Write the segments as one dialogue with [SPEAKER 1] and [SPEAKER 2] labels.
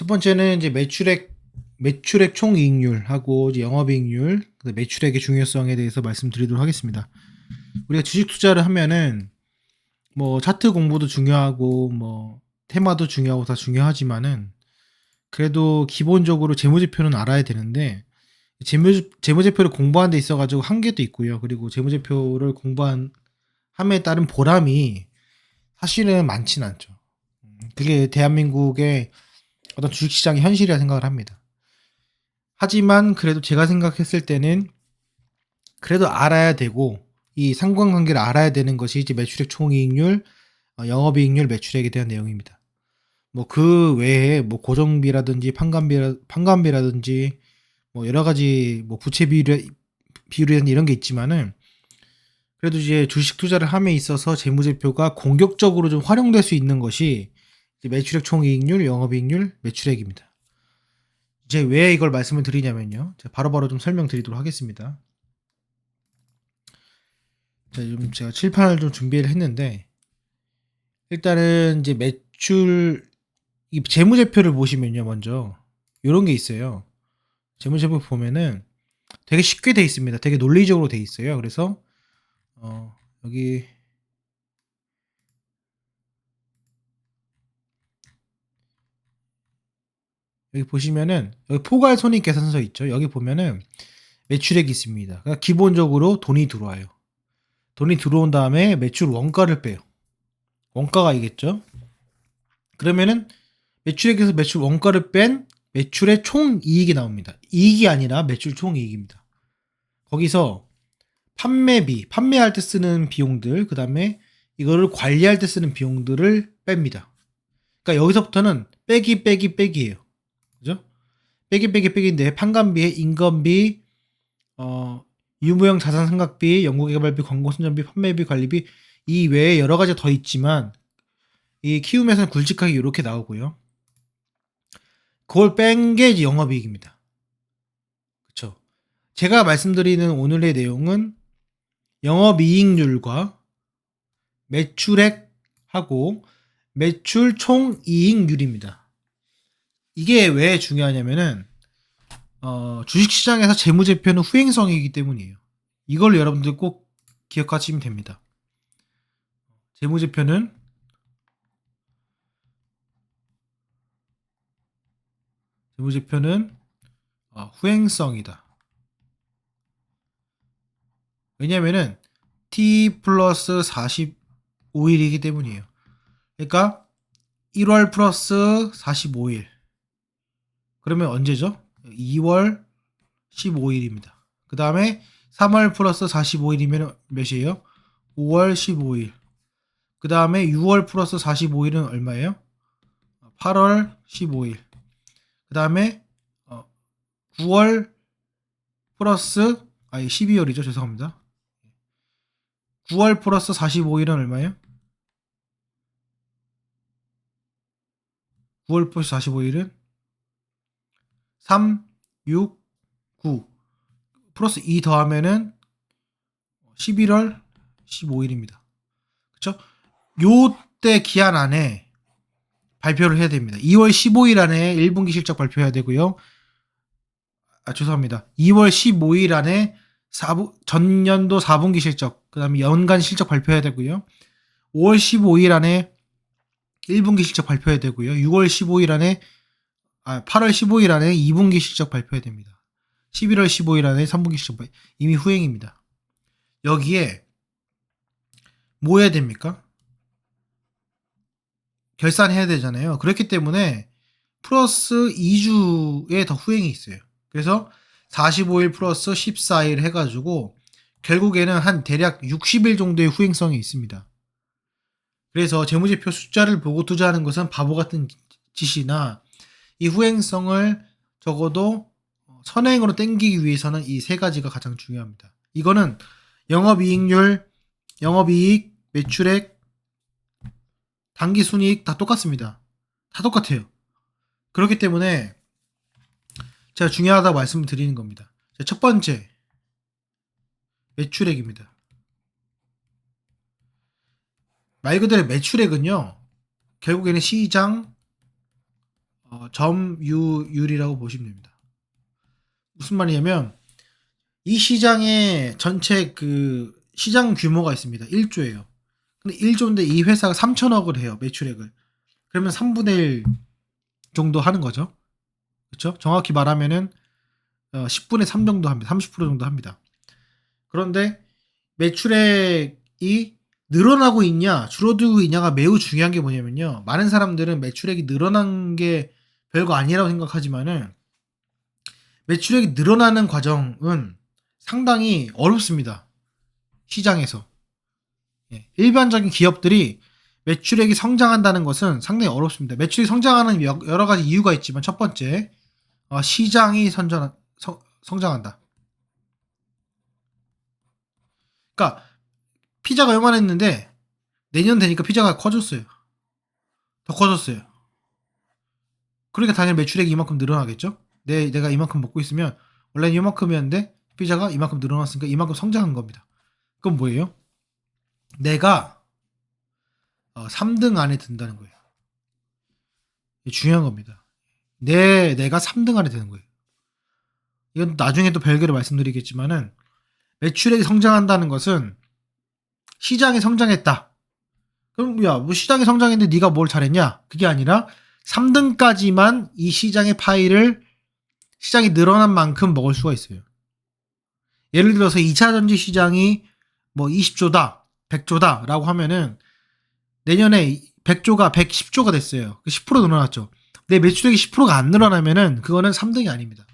[SPEAKER 1] 첫 번째는 이제 매출액 매출액 총이익률하고 이제 영업이익률, 그 매출액의 중요성에 대해서 말씀드리도록 하겠습니다. 우리가 주식 투자를 하면은 뭐 차트 공부도 중요하고 뭐 테마도 중요하고 다 중요하지만은 그래도 기본적으로 재무제표는 알아야 되는데 재무 재무제표를 공부하는 데 있어 가지고 한계도 있고요. 그리고 재무제표를 공부한 함에 따른 보람이 사실은 많진 않죠. 음, 그게 대한민국의 어떤 주식시장의 현실이라 생각을 합니다. 하지만 그래도 제가 생각했을 때는 그래도 알아야 되고 이 상관관계를 알아야 되는 것이 이제 매출액 총이익률, 어, 영업이익률, 매출액에 대한 내용입니다. 뭐 그 외에 뭐 고정비라든지 판관비라 판관비라든지 뭐 여러 가지 뭐 부채 비율 비율이나 이런 게 있지만은 그래도 이제 주식 투자를 함에 있어서 재무제표가 공격적으로 좀 활용될 수 있는 것이 매출액 총이익률, 영업이익률, 매출액입니다. 이제 왜 이걸 말씀을 드리냐면요. 바로바로 좀 설명드리도록 하겠습니다. 자, 좀 제가 칠판을 좀 준비를 했는데 일단은 이제 매출 이 재무제표를 보시면요, 먼저 이런 게 있어요. 재무제표 보면은 되게 쉽게 돼 있습니다. 되게 논리적으로 돼 있어요. 그래서 어, 여기 여기 보시면은 여기 포괄 손익 계산서 있죠. 여기 보면은 매출액이 있습니다. 그러니까 기본적으로 돈이 들어와요. 돈이 들어온 다음에 매출 원가를 빼요. 원가가 이겠죠. 그러면은 매출액에서 매출 원가를 뺀 매출의 총 이익이 나옵니다. 이익이 아니라 매출 총 이익입니다. 거기서 판매비, 판매할 때 쓰는 비용들, 그 다음에 이거를 관리할 때 쓰는 비용들을 뺍니다. 그러니까 여기서부터는 빼기, 빼기, 빼기예요. 그죠? 빼기, 빼기, 빼기인데 판관비에 인건비, 어, 유무형 자산 상각비, 연구개발비, 광고 선전비, 판매비, 관리비 이 외에 여러 가지 더 있지만 이 키움에서는 굵직하게 이렇게 나오고요. 그걸 뺀 게 이제 영업이익입니다. 그렇죠? 제가 말씀드리는 오늘의 내용은 영업이익률과 매출액하고 매출 총이익률입니다. 이게 왜 중요하냐면은 어, 주식시장에서 재무제표는 후행성이기 때문이에요. 이걸 여러분들 꼭 기억하시면 됩니다. 재무제표는 재무제표는 어, 후행성이다. 왜냐면은 t 플러스 45일이기 때문이에요. 그러니까 1월 플러스 45일. 그러면 언제죠? 2월 15일입니다. 그 다음에 3월 플러스 45일이면 몇이에요? 5월 15일. 그 다음에 6월 플러스 45일은 얼마예요? 8월 15일. 그 다음에 9월 플러스 아니 12월이죠. 죄송합니다. 9월 플러스 45일은 얼마예요? 9월 플러스 45일은 3, 6, 9 플러스 2 더하면은 11월 15일입니다. 그쵸? 요때 기한 안에 발표를 해야 됩니다. 2월 15일 안에 1분기 실적 발표해야 되고요. 아, 죄송합니다. 2월 15일 안에 4부, 전년도 4분기 실적, 그 다음에 연간 실적 발표해야 되고요. 5월 15일 안에 1분기 실적 발표해야 되고요. 6월 15일 안에, 아, 8월 15일 안에 2분기 실적 발표해야 됩니다. 11월 15일 안에 3분기 실적 발표, 이미 후행입니다. 여기에 뭐 해야 됩니까? 결산해야 되잖아요. 그렇기 때문에 플러스 2주에 더 후행이 있어요. 그래서 45일 플러스 14일 해가지고 결국에는 한 대략 60일 정도의 후행성이 있습니다. 그래서 재무제표 숫자를 보고 투자하는 것은 바보 같은 짓이나 이 후행성을 적어도 선행으로 땡기기 위해서는 이 세 가지가 가장 중요합니다. 이거는 영업이익률, 영업이익, 매출액, 당기순이익 다 똑같습니다. 다 똑같아요. 그렇기 때문에 제가 중요하다고 말씀을 드리는 겁니다. 첫 번째, 매출액입니다. 말 그대로 매출액은요, 결국에는 시장 어, 점유율이라고 보시면 됩니다. 무슨 말이냐면 이 시장의 전체 그 시장 규모가 있습니다. 1조예요. 근데 1조인데 이 회사가 3천억을 해요. 매출액을. 그러면 3분의 1 정도 하는 거죠. 그렇죠? 정확히 말하면은 어, 10분의 3 정도 합니다. 30% 정도 합니다. 그런데 매출액이 늘어나고 있냐, 줄어들고 있냐가 매우 중요한 게 뭐냐면요. 많은 사람들은 매출액이 늘어난 게 별거 아니라고 생각하지만은 매출액이 늘어나는 과정은 상당히 어렵습니다. 시장에서. 예, 일반적인 기업들이 매출액이 성장한다는 것은 상당히 어렵습니다. 매출이 성장하는 여- 여러 가지 이유가 있지만 첫 번째, 어, 시장이 선전, 성, 성장한다. 그러니까 피자가 요만했는데 내년 되니까 피자가 커졌어요. 더 커졌어요. 그러니까 당연히 매출액이 이만큼 늘어나겠죠? 내, 내가 이만큼 먹고 있으면 원래는 이만큼이었는데 피자가 이만큼 늘어났으니까 이만큼 성장한 겁니다. 그건 뭐예요? 내가 어, 3등 안에 든다는 거예요. 중요한 겁니다. 내, 내가 3등 안에 드는 거예요. 이건 나중에 또 별개로 말씀드리겠지만은 매출액이 성장한다는 것은 시장이 성장했다. 그럼 야, 뭐 시장이 성장했는데 네가 뭘 잘했냐? 그게 아니라 3등까지만 이 시장의 파이를 시장이 늘어난 만큼 먹을 수가 있어요. 예를 들어서 2차 전지 시장이 뭐 20조다, 100조다 라고 하면은 내년에 100조가 110조가 됐어요. 10% 늘어났죠. 내 매출액이 10%가 안 늘어나면은 그거는 3등이 아닙니다.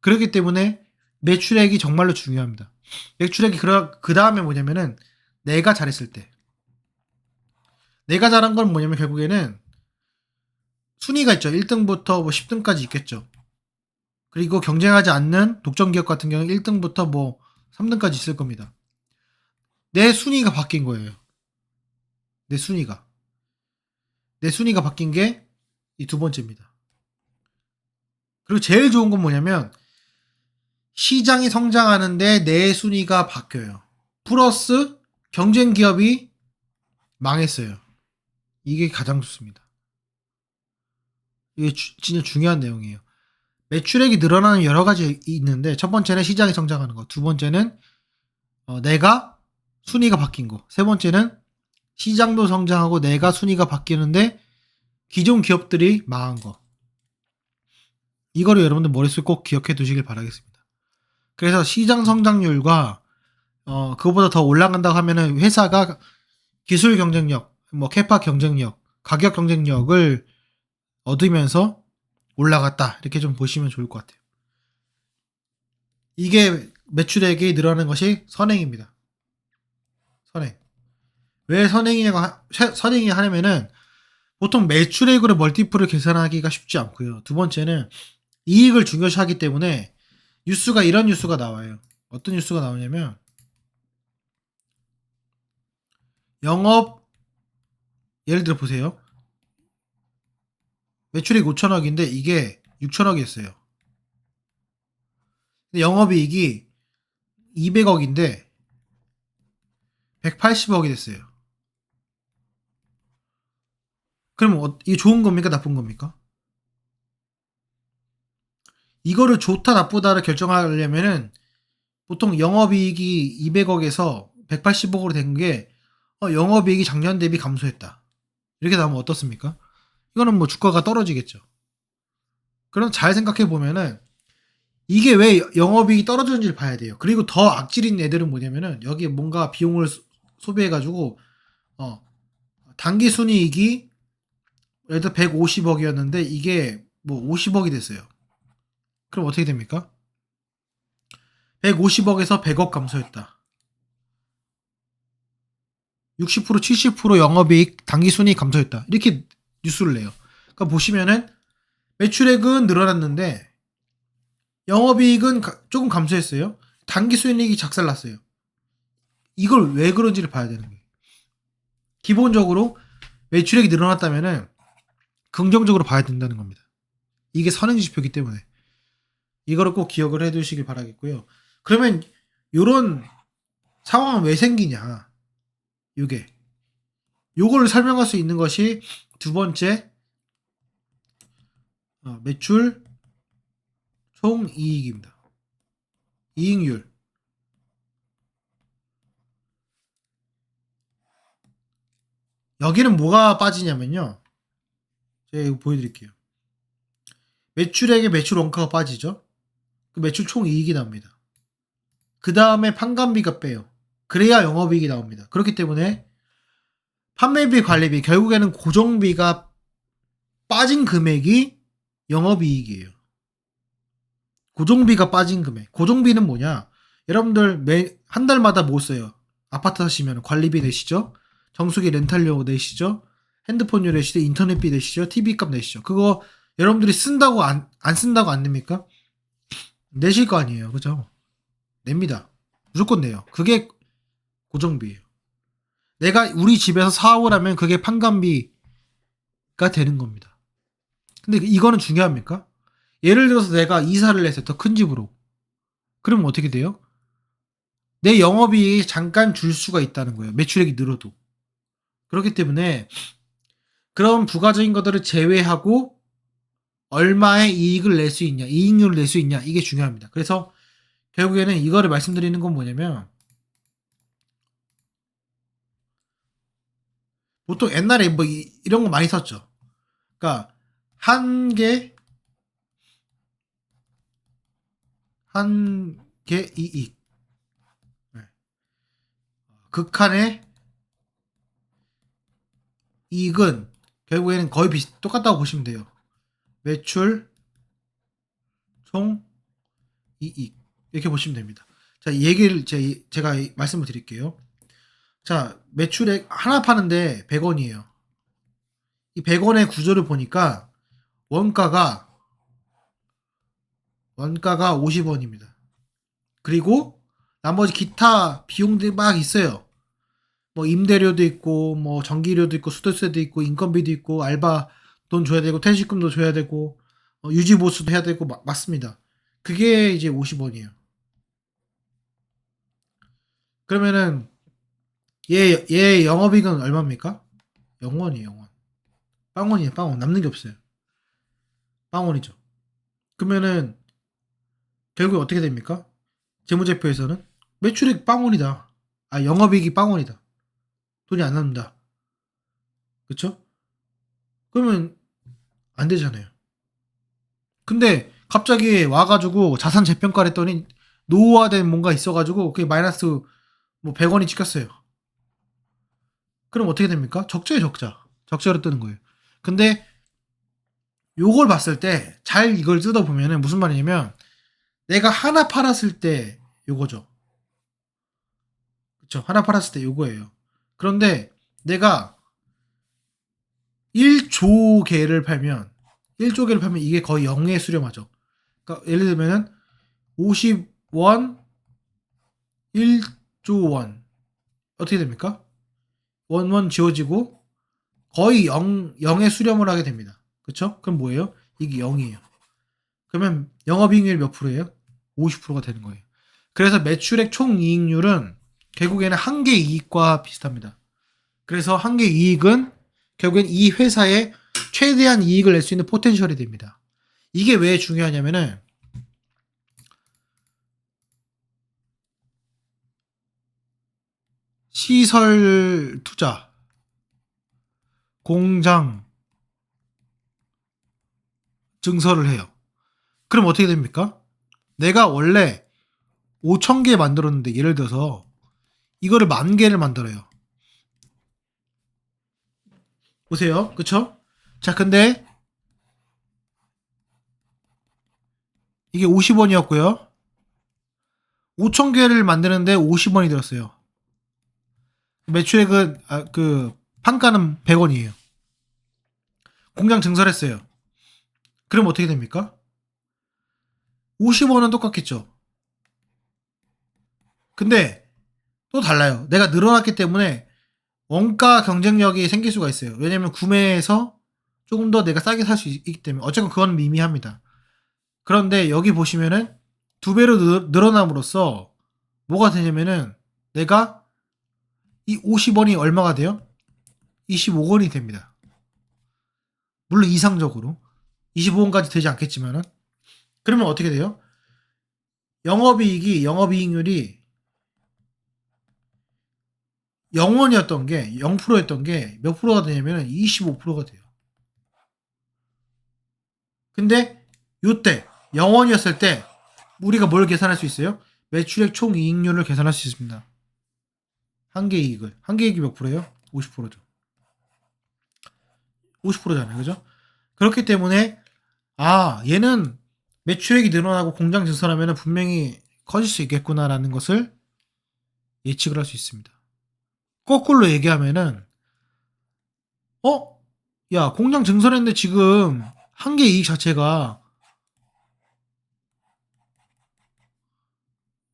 [SPEAKER 1] 그렇기 때문에 매출액이 정말로 중요합니다. 매출액이 그 다음에 뭐냐면은 내가 잘했을 때. 내가 잘한 건 뭐냐면 결국에는 순위가 있죠. 1등부터 뭐 10등까지 있겠죠. 그리고 경쟁하지 않는 독점 기업 같은 경우는 1등부터 뭐 3등까지 있을 겁니다. 내 순위가 바뀐 거예요. 내 순위가. 내 순위가 바뀐 게 이 두 번째입니다. 그리고 제일 좋은 건 뭐냐면 시장이 성장하는데 내 순위가 바뀌어요. 플러스 경쟁 기업이 망했어요. 이게 가장 좋습니다. 이게 주- 진짜 중요한 내용이에요. 매출액이 늘어나는 여러 가지 있는데 첫 번째는 시장이 성장하는 거, 두 번째는 어, 내가 순위가 바뀐 거, 세 번째는 시장도 성장하고 내가 순위가 바뀌는데 기존 기업들이 망한 거. 이거를 여러분들 머릿속에 꼭 기억해 두시길 바라겠습니다. 그래서 시장 성장률과 어 그거보다 더 올라간다고 하면은 회사가 기술 경쟁력, 뭐 캐파 경쟁력, 가격 경쟁력을 얻으면서 올라갔다 이렇게 좀 보시면 좋을 것 같아요. 이게 매출액이 늘어나는 것이 선행입니다. 선행. 왜 선행이냐고 하- 세- 선행이 하냐면은 보통 매출액으로 멀티플을 계산하기가 쉽지 않고요. 두 번째는 이익을 중요시하기 때문에 뉴스가 이런 뉴스가 나와요. 어떤 뉴스가 나오냐면 영업 예를 들어 보세요. 매출액 5천억인데 이게 6천억이었어요. 근데 영업이익이 200억인데 180억이 됐어요. 그럼 어, 이게 좋은 겁니까 나쁜 겁니까? 이거를 좋다 나쁘다를 결정하려면은 보통 영업이익이 200억에서 180억으로 된게 어, 영업이익이 작년 대비 감소했다. 이렇게 나오면 어떻습니까? 이거는 뭐 주가가 떨어지겠죠. 그럼 잘 생각해 보면은 이게 왜 영업이익이 떨어지는지를 봐야 돼요. 그리고 더 악질인 애들은 뭐냐면은 여기 뭔가 비용을 소- 소비해 가지고 어 단기 순이익이 예를 들어 150억이었는데 이게 뭐 50억이 됐어요. 그럼 어떻게 됩니까? 150억에서 100억 감소했다. 60% 70% 영업이익 단기 순이익 감소했다. 이렇게 뉴스를 내요. 그러니까 보시면은 매출액은 늘어났는데 영업이익은 가- 조금 감소했어요. 단기 순이익이 작살났어요. 이걸 왜 그런지를 봐야 되는 거예요. 기본적으로 매출액이 늘어났다면은 긍정적으로 봐야 된다는 겁니다. 이게 선행 지 표이기 때문에 이거를 꼭 기억을 해두시길 바라겠고요. 그러면 이런 상황은 왜 생기냐? 요게 요거를 설명할 수 있는 것이 두 번째 어, 매출 총 이익입니다. 이익률. 여기는 뭐가 빠지냐면요. 제가 이거 보여드릴게요. 매출액에 매출 원가가 빠지죠. 그 매출 총 이익이 납니다. 그 다음에 판관비가 빼요. 그래야 영업이익이 나옵니다. 그렇기 때문에 판매비, 관리비, 결국에는 고정비가 빠진 금액이 영업이익이에요. 고정비가 빠진 금액. 고정비는 뭐냐? 여러분들 매, 한 달마다 뭐 써요? 아파트 사시면 관리비 내시죠? 정수기 렌탈료 내시죠? 핸드폰료 내시죠? 인터넷비 내시죠? TV 값 내시죠? 그거 여러분들이 쓴다고 안, 안 쓴다고 안 냅니까? 내실 거 아니에요. 그죠? 냅니다. 무조건 내요. 그게 고정비예요. 내가 우리 집에서 사업을 하면 그게 판관비가 되는 겁니다. 근데 이거는 중요합니까? 예를 들어서 내가 이사를 했어요. 더큰 집으로. 그러면 어떻게 돼요? 내 영업이익이 잠깐 줄 수가 있다는 거예요. 매출액이 늘어도. 그렇기 때문에 그런 부가적인 것들을 제외하고 얼마의 이익을 낼 수 있냐, 이익률을 낼 수 있냐, 이게 중요합니다. 그래서 결국에는 이거를 말씀드리는 건 뭐냐면 보통 옛날에 뭐 이, 런거 많이 썼죠. 그러니까 한 개, 한 개 이익. 네. 극한의 이익은 결국에는 거의 비슷, 똑같다고 보시면 돼요. 매출, 총, 이익. 이렇게 보시면 됩니다. 자, 이 얘기를 제, 제가 이- 말씀을 드릴게요. 자, 매출액 하나 파는데 100원이에요. 이 100원의 구조를 보니까 원가가 원가가 50원입니다. 그리고 나머지 기타 비용들이 막 있어요. 뭐 임대료도 있고 뭐 전기료도 있고 수도세도 있고 인건비도 있고 알바 돈 줘야 되고 퇴직금도 줘야 되고 어, 유지 보수도 해야 되고 마- 맞습니다. 그게 이제 50원이에요. 그러면은 얘, 얘 영업이익은 얼마입니까? 0원이에요, 0원. 빵원이에요, 빵원. 남는 게 없어요. 빵원이죠. 그러면은 결국 어떻게 됩니까? 재무제표에서는 매출액 빵원이다. 아, 영업이익이 빵원이다. 돈이 안 남는다. 그쵸? 그러면 안 되잖아요. 근데 갑자기 와가지고 자산 재평가를 했더니 노후화된 뭔가 있어가지고 그게 마이너스 뭐 100원이 찍혔어요. 그럼 어떻게 됩니까? 적자에 적자. 적자로 뜨는 거예요. 근데 요걸 봤을 때 잘 이걸 뜯어보면은 무슨 말이냐면 내가 하나 팔았을 때 요거죠. 그쵸? 하나 팔았을 때 요거예요. 그런데 내가 1조 개를 팔면 1조 개를 팔면 이게 거의 0에 수렴하죠. 그러니까 예를 들면은 50원 1조 원 어떻게 됩니까? 원원 지워지고 거의 0, 0에 수렴을 하게 됩니다. 그쵸? 그럼 뭐예요? 이게 0이에요. 그러면 영업이익률 몇 프로예요? 50%가 되는 거예요. 그래서 매출액 총 이익률은 결국에는 한 개 이익과 비슷합니다. 그래서 한 개 이익은 결국엔 이 회사의 최대한 이익을 낼 수 있는 포텐셜이 됩니다. 이게 왜 중요하냐면은 시설 투자, 공장 증설을 해요. 그럼 어떻게 됩니까? 내가 원래 5천 개 만들었는데 예를 들어서 이거를 만 개를 만들어요. 보세요. 그쵸? 자, 근데 이게 50원이었고요. 5천 개를 만드는데 50원이 들었어요. 매출액은 아, 그 판가는 100원이에요. 공장 증설했어요. 그럼 어떻게 됩니까? 50원은 똑같겠죠. 근데 또 달라요. 내가 늘어났기 때문에 원가 경쟁력이 생길 수가 있어요. 왜냐면 구매해서 조금 더 내가 싸게 살 수 있기 때문에 어쨌건 그건 미미합니다. 그런데 여기 보시면은 두 배로 늘- 늘어남으로써 뭐가 되냐면은 내가 이 50원이 얼마가 돼요? 25원이 됩니다. 물론 이상적으로. 25원까지 되지 않겠지만은 그러면 어떻게 돼요? 영업이익이 영업이익률이 0원이었던 게 0%였던 게 몇 프로가 되냐면 25%가 돼요. 근데 요때 0원이었을 때 우리가 뭘 계산할 수 있어요? 매출액 총 이익률을 계산할 수 있습니다. 한 개 이익을 한 개 이익이 몇 프로예요? 50%죠. 50%잖아요. 그죠? 그렇기 때문에 아, 얘는 매출액이 늘어나고 공장 증설하면 분명히 커질 수 있겠구나라는 것을 예측을 할 수 있습니다. 거꾸로 얘기하면은 어? 야, 공장 증설했는데 지금 한 개 이익 자체가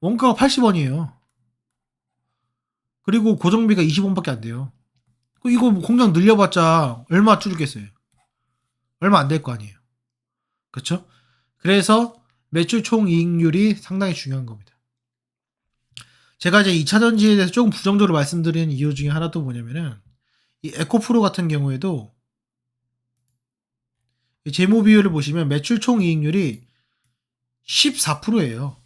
[SPEAKER 1] 원가가 80원이에요. 그리고 고정비가 20원밖에 안 돼요. 그 이거 뭐 공장 늘려봤자 얼마 줄겠어요? 얼마 안 될 거 아니에요. 그렇죠? 그래서 매출 총 이익률이 상당히 중요한 겁니다. 제가 이제 2차 전지에 대해서 조금 부정적으로 말씀드리는 이유 중에 하나도 뭐냐면은 이 에코프로 같은 경우에도 이 재무 비율을 보시면 매출 총 이익률이 14%예요.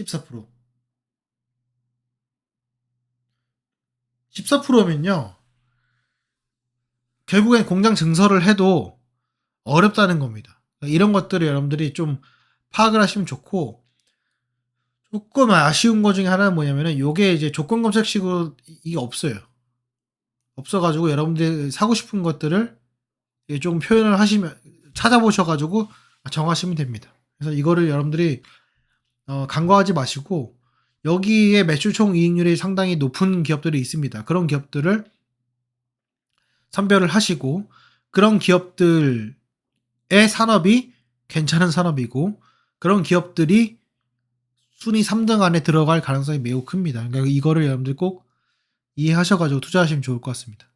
[SPEAKER 1] 14%. 14%면요. 결국엔 공장 증설을 해도 어렵다는 겁니다. 이런 것들을 여러분들이 좀 파악을 하시면 좋고 조금 아쉬운 것 중에 하나는 뭐냐면은 요게 이제 조건 검색식으로 이게 없어요. 없어가지고 여러분들 사고 싶은 것들을 조금 표현을 하시면 찾아보셔가지고 정하시면 됩니다. 그래서 이거를 여러분들이 어, 간과하지 마시고 여기에 매출 총 이익률이 상당히 높은 기업들이 있습니다. 그런 기업들을 선별을 하시고 그런 기업들의 산업이 괜찮은 산업이고 그런 기업들이 순위 3등 안에 들어갈 가능성이 매우 큽니다. 그러니까 이거를 여러분들 꼭 이해하셔가지고 투자하시면 좋을 것 같습니다.